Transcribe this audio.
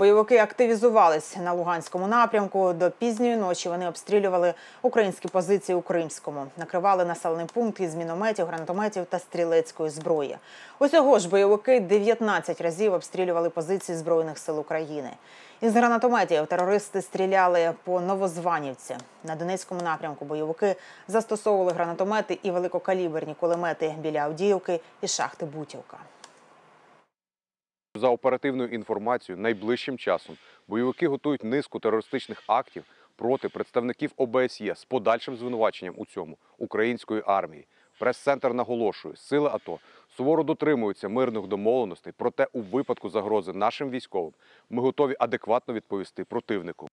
Бойовики активізувались на Луганському напрямку. До пізньої ночі вони обстрілювали українські позиції у Кримському, накривали населений пункт із мінометів, гранатометів та стрілецької зброї. Усього ж бойовики 19 разів обстрілювали позиції збройних сил України. Із гранатометів терористи стріляли по Новозванівці. На Донецькому напрямку бойовики застосовували гранатомети і великокаліберні кулемети біля Авдіївки і шахти Бутівка. За оперативною інформацією, найближчим часом бойовики готують низку терористичних актів проти представників ОБСЄ з подальшим звинуваченням у цьому української армії. Прес-центр наголошує, сили АТО суворо дотримуються мирних домовленостей, проте у випадку загрози нашим військовим ми готові адекватно відповісти противнику.